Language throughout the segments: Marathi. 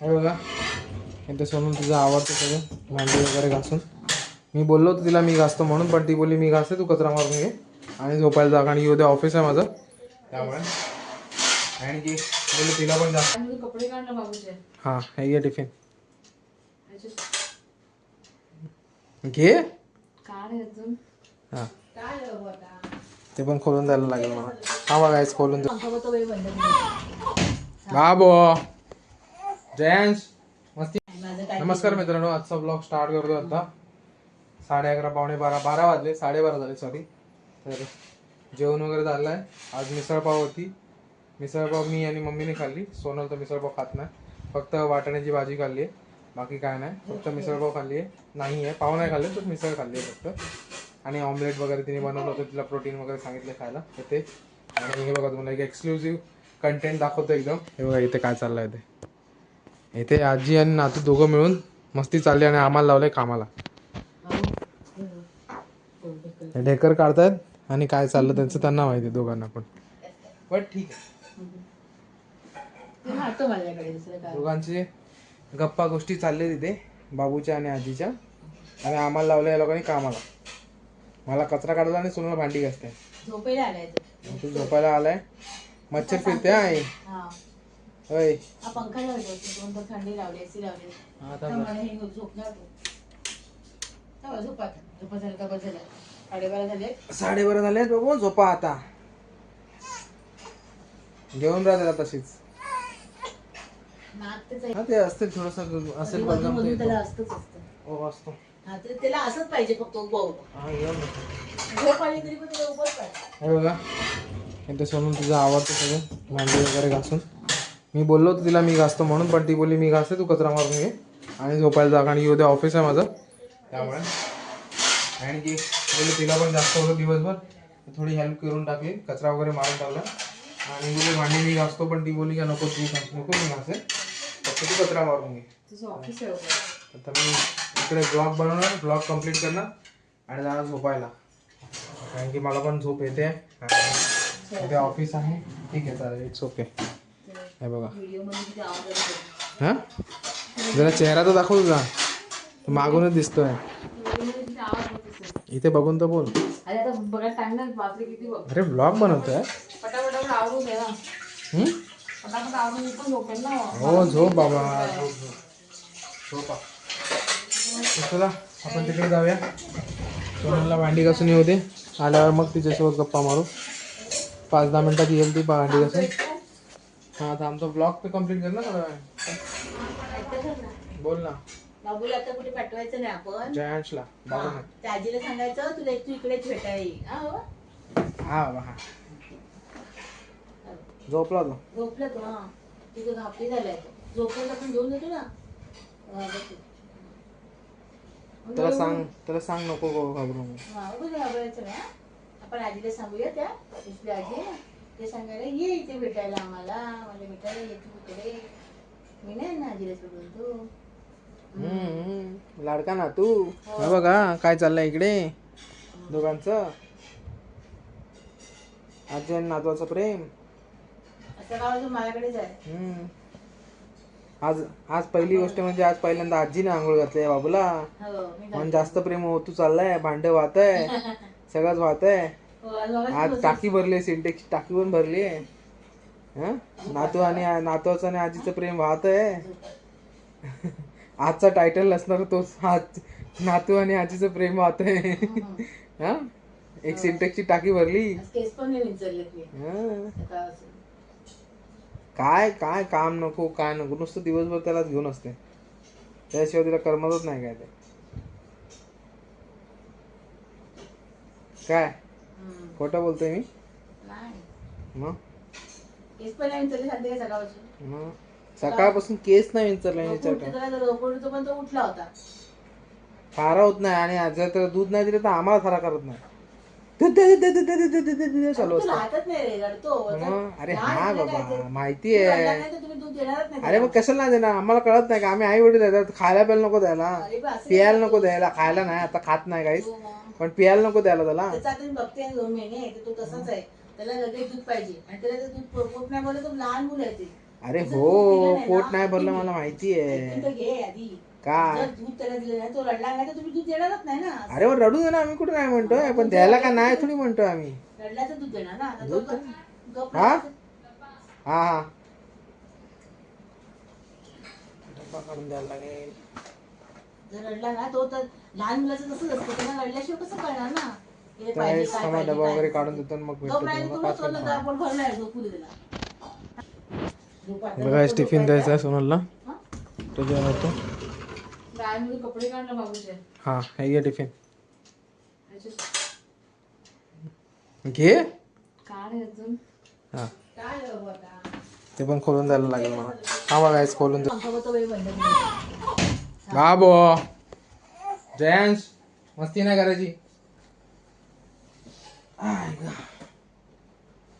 हे बघा. इथे सोनून तुझं आवडतं सगळं. भांडी वगैरे घासून. मी बोललो होतो तिला मी घासतो म्हणून पण ती बोलली मी घासते तू कचरा मारून घे. आणि झोपायला जा आणि उद्या ऑफिस आहे माझं. त्यामुळे. आणि की बोललो तिला पण जा. हां हे घे टिफिन. घे. हां. ते पण खोलून द्यायला लागेल मला. हा बघायचं खोलून. बाबो. जयंश मस्ती. नमस्कार मित्रांनो आजचा ब्लॉग स्टार्ट करतो आता. साडे अकरा पावणे बारा बारा वाजले साडेबारा झाले सॉरी तर जेवण वगैरे झालं आहे आज मिसळपाव होती. मिसळपाव मी आणि मम्मीने खाल्ली. सोनल तर मिसळपाव खात नाही. फक्त वाटाण्याची भाजी खाल्ली आहे. बाकी काय नाही. फक्त मिसळपाव खाल्ली आहे. नाही आहे. पाव नाही खाल्ले तर मिसळ खाल्ली आहे फक्त. आणि ऑमलेट वगैरे तिने बनवलं होतं. तिला प्रोटीन वगैरे सांगितलं खायला. तर ते आणि हे बघा तुम्हाला एक एक्सक्लुझिव्ह कंटेंट दाखवतो एकदम. हे बघा इथे काय चाललं आहे ते. इथे आजी आणि नातू दोघं मिळून मस्ती चालली आणि आम्हाला लावलंय कामाला. हे ढेकर काढतायत आणि काय चाललं त्यांचं त्यांना माहिती आहे दोघांना पण. पण ठीक आहे. दोघांचे गप्पा गोष्टी चालले तिथे बाबूच्या आणि आजीच्या. आणि आम्हाला लावलं या लोकांनी कामाला. मला कचरा काढला आणि सोनाला भांडी घासते झोपायला आलाय. मच्छर फिरते आहे. हा. होय. हा पंखा दोन तर थंडी लावली एसी लावली. आता तर म्हणे हे झोपणार तू तेव्हा झोपा. आता. झोपा झालं. का झालं. साडेबारा झाले साडेबारा झोपा आता. घेऊन राहा त्याला तशीच. नाक हा ते असते थोडस असेल ते मधून त्याला येतो. असतंच असतं. हो असतो. हा तर त्याला असंच पाहिजे फक्त उभं उभं. हा घेऊन जा. झोप आली तरी पण त्याला उभंच पाहिजे. हे बघा. इथे सोनून तुझं आवडतं सगळं. भांडी वगैरे घासून. मी बोललो होतो तिला मी घासतो म्हणून पण ती बोलली मी घासते तू कचरा मारून घे. आणि झोपायला जा आणि उद्या ऑफिस आहे माझं. त्यामुळे आणि की बोलली तिला पण जास्त होतं दिवसभर. थोडी हेल्प करून टाकली कचरा वगैरे मारून टाकला. आणि बोलली भांडी मी घासतो पण ती बोलली का नको तू घास नको मी घासे. फक्त तू कचरा मारून घे. ऑफिस आहे. आता मी इकडे ब्लॉग बनवणार ब्लॉग कंप्लीट करणार आणि जाणार झोपायला. कारण की मला पण झोप येते. उद्या ऑफिस आहे. ठीक आहे चालेल इट्स ओके हे बघा. हां? जरा चेहरा तर दाखव तुझा. तो मागूनच दिसतोय. इथे बघून तर बोल. अरे ब्लॉग बनवतोय? हो झोप बाबा चला आपण तिकडे जाऊया. सोनलला भांडी घासून येऊ दे. आल्यावर मग तिच्यासोबत गप्पा मारू. पाच दहा मिनिटात येईल ती भांडी घासून. हा आता आमचा ब्लॉग तर कंप्लीट कर ना थोडा वेळ बोल ना. बाबूला आता कुठे पाठवायचं नाही आपण. जयांशला बाबा हा, त्या आजीला सांगायचं तुला तू इकडेच येईल हा बाबा? हा बाबा हा. झोपला तो. झोपलं तो हा. तिथे घापली झालाय. तो झोपलेला पण घेऊन येतो ना. हा. त्याला सांग त्याला सांग नको गो घाबरू. हा, घाबरायचं नाही हा. आपण आजीला सांगूया त्या आजी. आहे ना, ते सांगायला ये इथे भेटायला आम्हाला मला भेटायला ये तू इकडे मी नाही ना आजीला सोडून तू. हम्म, लाडका ना तू. हे. बघा काय चाललंय इकडे? दोघांचं? आजी आणि नातवाचं प्रेम. असं गावाचं माझ्याकडेच आहे? हम्म. आज आज पहिली गोष्ट म्हणजे आज पहिल्यांदा आजीने आंघोळ घातली बाबूला. हो मी मन जास्त प्रेम होतू चाललाय भांड वाहत आहे सगळंच वाहत आहे आज टाकी भरली सिंटेक्स टाकी पण भरली आहे. हं? नातू आणि नातवाचं आणि आजीचं प्रेम वाहत आहे. आजचा टायटल असणार तोच आज नातू आणि आजीचं प्रेम वाहत आहे. हा? एक सिंटेक्सची टाकी भरली. काय काय काम नको काय नको. नुसतं दिवसभर त्यालाच घेऊन असते. त्याशिवाय तिला करमतच नाही काय ते. काय. खोटं बोलतोय मी? नाही. मग? विचारले सकाळपासून मग? सकाळपासून केस नाही विचारला विचार उठते त्याला जर झोपून तो पण तो उठला होता. नाही आणि जर तर दूध नाही दिलं तर आम्हाला थारा करत नाही. चालू असतं नाही रे रडतो अरे हा बाबा. माहिती आहे रडला नाही तर तुम्ही दूध देणारच नाही अरे मग कशाला नाही देणार आम्हाला कळत नाही का आम्ही आई वडील देतात खायला प्यायला नको द्यायला अरे बा, असं पियाला नको द्यायला खायला नाही आता खात नाही काहीच. पण पियाला नको द्यायला त्याला त्याचं आता मी बघते ना दोन महिने तर तो तसाच आहे त्याला लगेच दूध पाहिजे आणि त्याला जर दूध पोट नाही बोललं तर लहान मुलं आहे ते अरे हो पोट नाही भरलं मला माहिती आहे तर घे आधी काय? जर दूध त्याला दिलं नाही तो रडला नाही तर तुम्ही दूध देणारच नाही ना. अरे मग रडू दे ना आम्ही कुठे नाही म्हणतोय पण द्यायला का नाही थोडी म्हणतोय आम्ही. रडला तर दूध देणार ना आता तो दूध गप- गप हा? हा हा. डब्बा काढून द्यायला लागेल. जर रडला ना तो तर लहान मुलाचं तसंच असतं त्यांना रडल्याशिवाय कसं कळणार ना? हे तर पाहिजे हेच काय थांबा पाहिजे डबा काय वगैरे. काढून देतो आणि मग भेटतो गप राहायचं तुम्हाला तुम्ही पाच सोडलं तर मिनिटं आपण भरलाय झोपू दे त्याला. झोप आता बघा नको टिफिन. द्यायचा आहे सोनलला. हा? तो जेवण होतो बाहेरमध्ये कपडे काढणं बाबूचे हा हे घे टिफिन. घे. अजून. हा. काय बाबू ते पण खोलून द्यायला लागेल मला. हा बघा खोलून दे. पंखा बघतो बाई बंद करून. हा बो. जयांश मस्ती नाही करायची.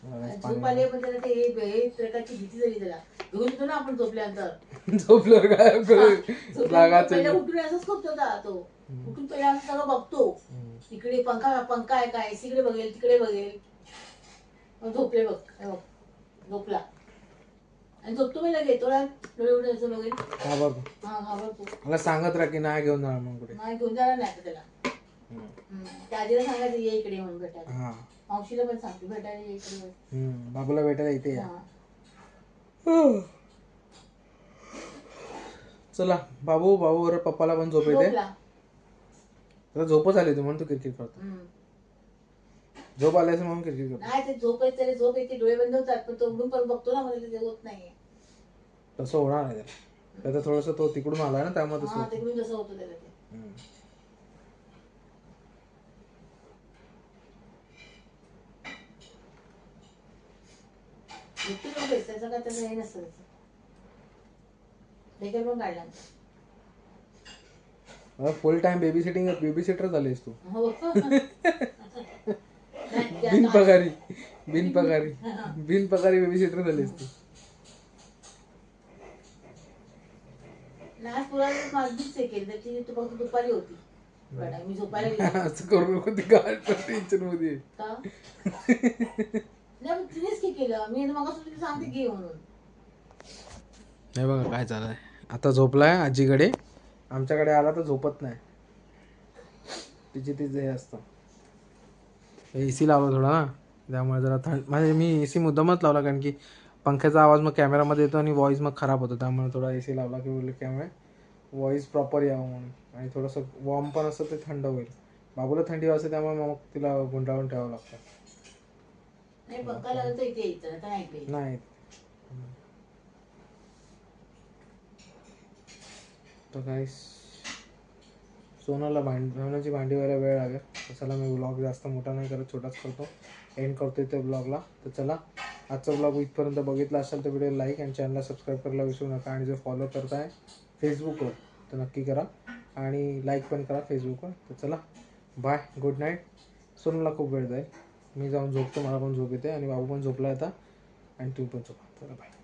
झोप आली पण त्याला ते हे- हे प्रकारची भीती झाली त्याला. घेऊन येतो ना आपण झोपल्यानंतर. झोपल्यावर काय करू? झोपल्यानंतर लागायचं पहिले उठून असंच खूप होता तो. उठून पहिले असं सगळं बघतो. तिकडे पंखा पंखा आहे काय? तिकडे बघेल तिकडे बघेल. मग झोपले बघ. हे बघ. झोपला. आणि झोपतो मी लगेच. थोडा डोळे उघडायचं बघेल. हा बघ. हा घाबरतो मला सांगत राहा की नाही घेऊन जाणार मग कुठे. नाही घेऊन जाणार नाही आता त्याला. त्या आजीला सांगायचं ये इकडे म्हणून भेटायला हा मावशीला पण सांगते भेटायला ये इकडे म्हणून. हम्म. बाबूला भेटायला इथे या हा. चला बाबू बाबू बरोबर पप्पाला पण झोप येते झोपला तुला झोपच आली होती म्हणून तू क्रिकेट करतो हम्म. झोप आली असेल म्हणून क्रिकेट करतो नाही ते झोप येते झोप येते डोळे बंद होतात पण तो उघडून परत बघतो ना मला ते होत नाहीये तसं होणार नाही त्याला त्याचा थोडस तो तिकडून आलाय ना त्यामुळे तसं हा होतं. तिकडून जसं होतं त्याला ते हम्म. झोपतो लगेच त्याचं काय त्याचं हे नसतं लेकर पण काढला. Full time baby sitting baby sitter झालीस तू. हो. नाही, ते बिन आता- पगारी बिन पगारी बिन पगारी बेबी सिटर झालीस तू. नाही पुरा माझीच हे केली त्याची तू फक्त दुपारी होती. मी झोपायला गेली. असं करू नको ती गाठ टेन्शनमध्ये. का? नाही पण तिनेच की केलं. मी मग सांगते घे म्हणून. नाही बघा काय चाललंय आता झोपलाय आजीकडे. आमच्याकडे आला तर झोपत नाही. तिची तिचं हे असतं. ए सी लावला थोडा ना त्यामुळे जरा थंड म्हणजे मी ए सी मुद्दामच लावला कारण की पंख्याचा आवाज मग कॅमेरामध्ये येतो आणि व्हॉइस मग खराब होतो. त्यामुळे थोडा ए सी लावला की बोलले त्यामुळे व्हॉइस प्रॉपर यावं म्हणून. आणि थोडंसं वॉर्म पण असतं ते थंड होईल. बाबूला थंडी वाजते त्यामुळे मग तिला गुंडाळून ठेवावं लागतं. नाही पक्का तर इथे यायचं आता नाही इकडे नाही. तर काही सोनाला भांड जेवणाची भांडी व्हायला वेळ लागेल. तर चला मी ब्लॉग जास्त मोठा नाही करत छोटाच करतो. एंड करतो त्या ब्लॉगला तर चला आजचा ब्लॉग इथपर्यंत बघितला असेल तर व्हिडिओ लाईक आणि चॅनलला सबस्क्राईब करायला विसरू नका. आणि जर फॉलो करताय फेसबुकवर तर नक्की करा. आणि लाईक पण करा फेसबुकवर तर चला बाय गुड नाईट सोनूला खूप वेळ जाईल. मी जाऊन झोपतो मला पण झोप येते आणि बाबू पण झोपला आता. आणि तुम्ही पण झोपा. चला बाय